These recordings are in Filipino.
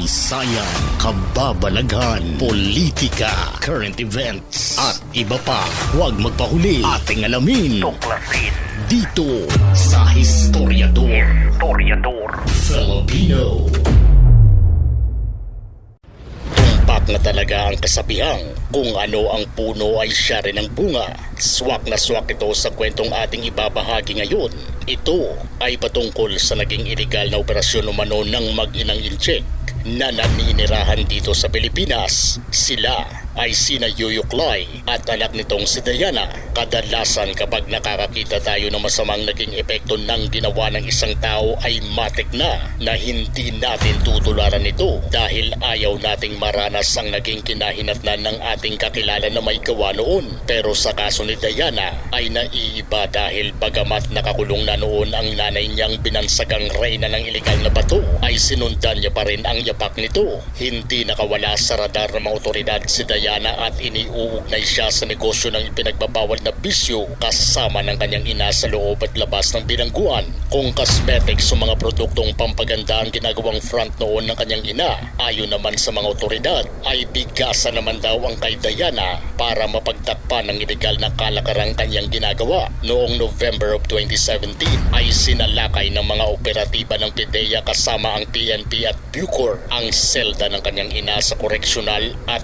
kasaysayan, kababalaghan, politika, current events, at iba pa. Huwag magpahuli ating alamin Tuklasin. dito sa Historiador Historiador. Filipino. Tumpak na talaga ang kasabihang kung ano ang puno ay siya rin ang bunga. Swak na swak ito sa kwentong ating ibabahagi ngayon. Ito ay patungkol sa naging illegal na operasyon umano ng mag-inang Incheck na naninirahan dito sa Pilipinas. Sila ay sina Yuyuklay at anak nitong si Diana. Kadalasan kapag nakakakita tayo ng masamang naging epekto ng ginawa ng isang tao ay matik na na hindi natin tutularan ito dahil ayaw nating maranas ang naging kinahinatnan ng ating kakilala na may gawa noon. Pero sa kaso ni Diana ay naiiba dahil bagamat nakakulong na noon ang nanay niyang binansagang reyna ng ilegal na bato ay sinundan niya pa rin ang yapak nito. Hindi nakawala sa radar ng mga otoridad si Diana at iniuugnay siya sa negosyo ng ipinagbabawal na bisyo kasama ng kanyang ina sa loob at labas ng bilangguan. Kung cosmetics o mga produktong pampaganda ang ginagawang front noon ng kanyang ina, ayon naman sa mga otoridad ay bigasan naman daw ang kay Diana para mapagtakpan ng ilegal na kalakarang kanyang ginagawa. Noong November of 2017 ay sinalakay ng mga operatiba ng PIDEA kasama ang PNP at Bucor ang selda ng kanyang ina sa koreksyonal at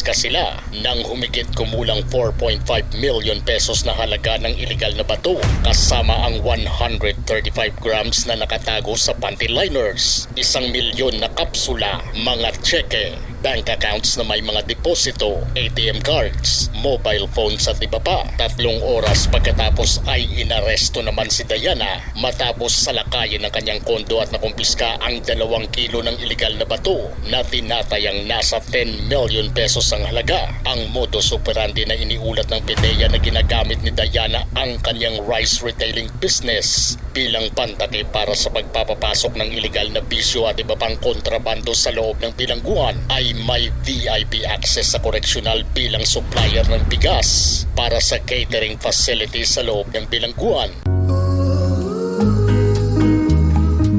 nakakumpiska sila ng humigit kumulang 4.5 million pesos na halaga ng ilegal na bato kasama ang 135 grams na nakatago sa panty liners, isang milyon na kapsula, mga tseke, bank accounts na may mga deposito, ATM cards, mobile phones at iba pa. Tatlong oras pagkatapos ay inaresto naman si Diana matapos salakayin ng kanyang kondo at nakumpiska ang dalawang kilo ng ilegal na bato na tinatayang nasa 10 million pesos ang halaga. Ang modus operandi na iniulat ng PDEA na ginagamit ni Diana ang kanyang rice retailing business bilang pantake para sa pagpapapasok ng ilegal na bisyo at iba pang kontrabando sa loob ng bilangguan ay may VIP access sa koreksyonal bilang supplier ng bigas para sa catering facility sa loob ng bilangguan.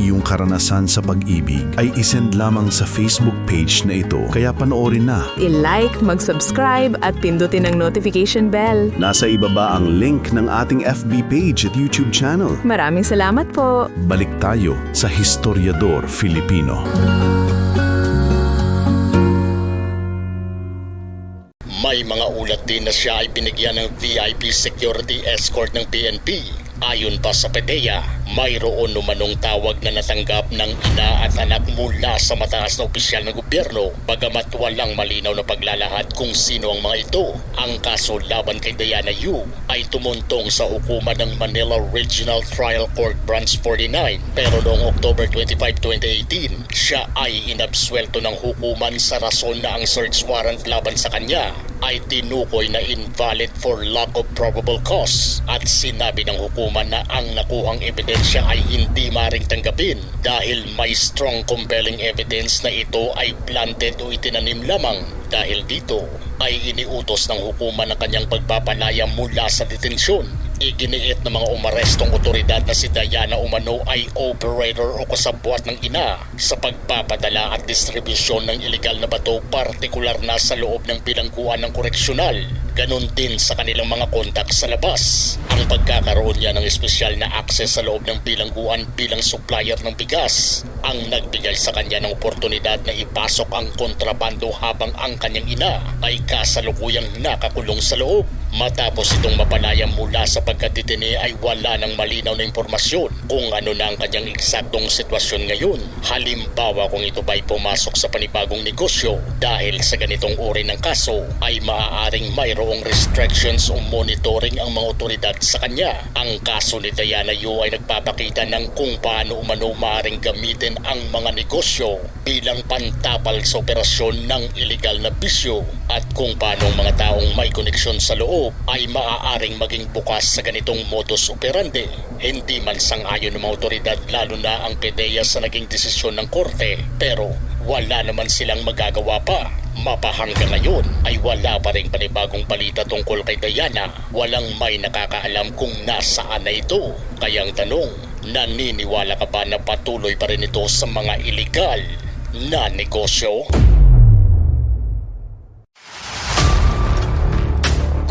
iyong karanasan sa pag-ibig, ay isend lamang sa Facebook page na ito, kaya panoorin na. I-like, mag-subscribe at pindutin ang notification bell. Nasa ibaba ang link ng ating FB page at YouTube channel. Maraming salamat po! Balik tayo sa Historiador Filipino. May mga ulat din na siya ay binigyan ng VIP security escort ng PNP. Ayon pa sa PDEA, mayroon numanong tawag na natanggap ng ina at anak mula sa mataas na opisyal ng gobyerno bagamat walang malinaw na paglalahad kung sino ang mga ito. Ang kaso laban kay Diana Yu ay tumuntong sa hukuman ng Manila Regional Trial Court Branch 49 pero noong October 25, 2018, siya ay inabswelto ng hukuman sa rason na ang search warrant laban sa kanya ay tinukoy na invalid for lack of probable cause at sinabi ng hukuman na ang nakuhang ebidensya ay hindi maring tanggapin dahil may strong compelling evidence na ito ay planted o itinanim lamang. Dahil dito ay iniutos ng hukuman ang kanyang pagpapalaya mula sa detensyon Iginiit ng mga umarestong otoridad na si Diana Umano ay operator o kasabwat ng ina sa pagpapadala at distribusyon ng ilegal na bato partikular na sa loob ng bilangguan ng koreksyonal. Ganon din sa kanilang mga kontak sa labas. Ang pagkakaroon niya ng espesyal na access sa loob ng bilangguan bilang supplier ng bigas ang nagbigay sa kanya ng oportunidad na ipasok ang kontrabando habang ang kanyang ina ay kasalukuyang nakakulong sa loob. Matapos itong mapalaya mula sa pagkatitini ay wala ng malinaw na impormasyon kung ano na ang kanyang eksaktong sitwasyon ngayon. Halimbawa kung ito ba'y pumasok sa panibagong negosyo dahil sa ganitong uri ng kaso ay maaaring mayroong restrictions o monitoring ang mga otoridad sa kanya. Ang kaso ni Diana Yu ay nagpapakita ng kung paano umano maaaring gamitin ang mga negosyo bilang pantapal sa operasyon ng illegal na bisyo at kung paano mga taong may koneksyon sa loob ay maaaring maging bukas sa ganitong modus operandi. Hindi man sang-ayon ng mga lalo na ang PDEA sa naging desisyon ng korte pero wala naman silang magagawa pa. Mapahanggang ngayon ay wala pa rin panibagong balita tungkol kay Diana. Walang may nakakaalam kung nasaan na ito. Kaya ang tanong, naniniwala ka ba na patuloy pa rin ito sa mga illegal na negosyo?